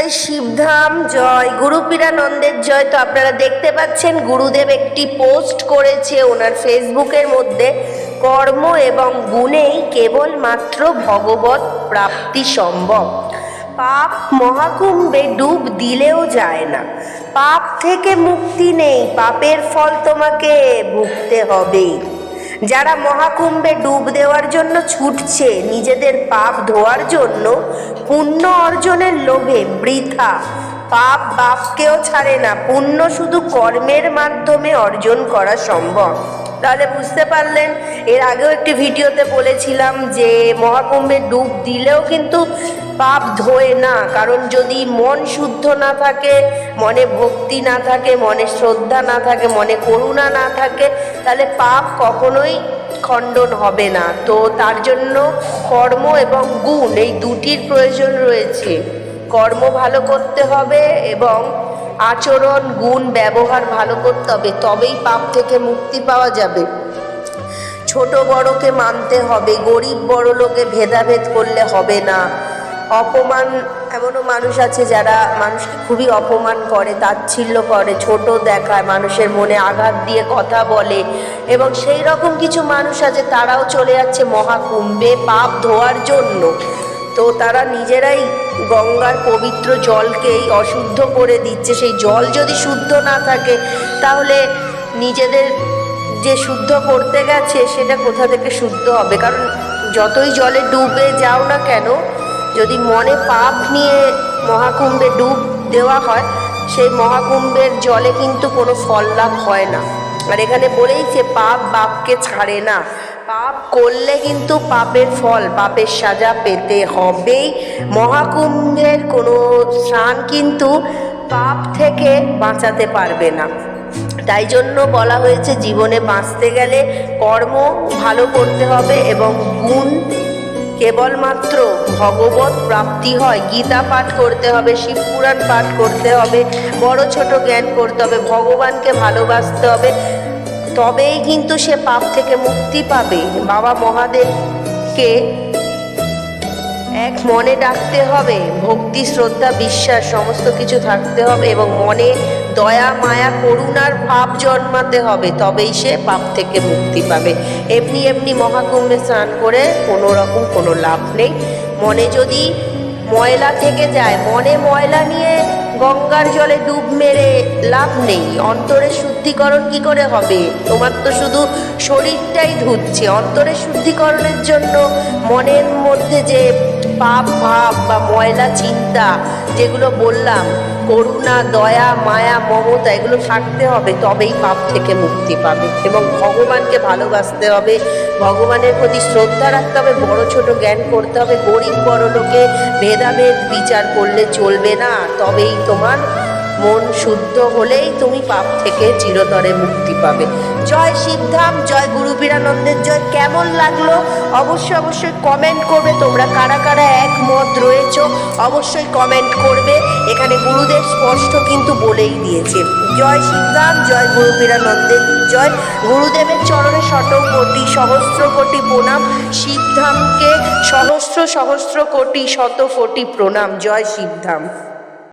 জয় শিবধাম জয় গুরুপীরানন্দের জয় তো আপনারা দেখতে পাচ্ছেন। গুরুদেব একটি পোস্ট করেছে ওনার ফেসবুকের মধ্যে, কর্ম এবং গুণেই কেবলমাত্র ভগবত প্রাপ্তি সম্ভব। পাপ মহাকুম্ভে ডুব দিলেও যায় না। পাপ থেকে মুক্তি নেই, পাপের ফল তোমাকে ভুগতে হবেই। যারা মহাকুম্ভে ডুব দেওয়ার জন্য ছুটছে, নিজেদের পাপ ধোয়ার জন্য পুণ্য অর্জনের লোভে বৃথা। পাপ বাপকেও ছাড়ে না, পুণ্য শুধু কর্মের মাধ্যমে অর্জন করা সম্ভব। তাহলে বুঝতে পারলেন। এর আগেও একটি ভিডিওতে বলেছিলাম যে, মহাকুম্ভে ডুব দিলেও কিন্তু পাপ ধোয় না। কারণ যদি মন শুদ্ধ না থাকে, মনে ভক্তি না থাকে, মনে শ্রদ্ধা না থাকে, মনে করুণা না থাকে, তাহলে পাপ কখনোই খণ্ডন হবে না। তো তার জন্য কর্ম এবং গুণ এই দুটির প্রয়োজন রয়েছে। কর্ম ভালো করতে হবে এবং আচরণ, গুণ, ব্যবহার ভালো করতে হবে, তবেই পাপ থেকে মুক্তি পাওয়া যাবে। ছোট বড়কে মানতে হবে, গরিব বড় লোকে ভেদাভেদ করলে হবে না। অপমান, এমনও মানুষ আছে যারা মানুষকে খুবই অপমান করে, তাচ্ছিল্য করে, ছোট দেখায়, মানুষের মনে আঘাত দিয়ে কথা বলে এবং সেই রকম কিছু মানুষ আছে, তারাও চলে যাচ্ছে মহাকুম্ভে পাপ ধোয়ার জন্য। তো তারা নিজেরাই গঙ্গার পবিত্র জলকেই অশুদ্ধ করে দিচ্ছে। সেই জল যদি শুদ্ধ না থাকে, তাহলে নিজেদের যে শুদ্ধ করতে গেছে, সেটা কোথা থেকে শুদ্ধ হবে? কারণ যতই জলে ডুবে যাও না কেন, যদি মনে পাপ নিয়ে মহাকুম্ভে ডুব দেওয়া হয়, সেই মহাকুম্ভের জলে কিন্তু কোনো ফল লাভ হয় না। আর এখানে বলেইছে পাপ বাপকে ছাড়ে না। পাপ করলে কিন্তু পাপের ফল, পাপের সাজা পেতে হবেই। মহাকুম্ভের কোনো স্নান কিন্তু পাপ থেকে বাঁচাতে পারবে না। তাই জন্য বলা হয়েছে, জীবনে বাঁচতে গেলে কর্ম ভালো করতে হবে এবং গুণ কেবলমাত্র ভগবত প্রাপ্তি হয়। গীতা পাঠ করতে হবে শিবপুরাণ পাঠ করতে হবে, বড় ছোট জ্ঞান করতে হবে, ভগবানকে ভালোবাসতে হবে। তবেই কিন্তু সে পাপ থেকে মুক্তি পাবে। বাবা মহাদেবকে এক মনে ডাকতে হবে, ভক্তি, শ্রদ্ধা, বিশ্বাস, সমস্ত কিছু থাকতে হবে এবং মনে দয়া, মায়া, করুণার ভাব জন্মাতে হবে, তবেই সে পাপ থেকে মুক্তি পাবে। এমনি এমনি মহাকুম্ভে স্নান করে কোনো রকম কোনো লাভ নেই। মনে যদি ময়লা থেকে যায়, মনে ময়লা নিয়ে গঙ্গার জলে ডুব মেরে লাভ নেই। অন্তরের শুদ্ধিকরণ কি করে হবে? তোমার তো শুধু শরীরটাই ধুচ্ছে অন্তরের শুদ্ধিকরণের জন্য মনের মধ্যে যে পাপ, ভাব বা ময়লা, চিন্তা যেগুলো বললাম, করুণা, দয়া, মায়া, মমতা, এগুলো থাকতে হবে, তবেই পাপ থেকে মুক্তি পাবে এবং ভগবানকে ভালোবাসতে হবে। ভগবানের প্রতি শ্রদ্ধা রাখতে হবে, বড় ছোট জ্ঞান করতে হবে। গরিব বড় লোকে ভেদাভেদ বিচার করলে চলবে না, তবেই তোমার মন শুদ্ধ হলেই তুমি পাপ থেকে চিরতরে মুক্তি পাবে। জয় শিবধাম জয় গুরু বীরানন্দের জয়। কেমন লাগল? অবশ্যই অবশ্যই কমেন্ট করবে। তোমরা কারা কারা একমত রয়েছো, অবশ্যই কমেন্ট করবে। এখানে গুরুদেব স্পষ্ট কিন্তু বলেই দিয়েছে। জয় শিবধাম জয় গুরু বীরানন্দের জয়। গুরুদেবের চরণে শত কোটি সহস্র কোটি প্রণাম। শিবধামকে সহস্র সহস্র কোটি শত কোটি প্রণাম। জয় শিবধাম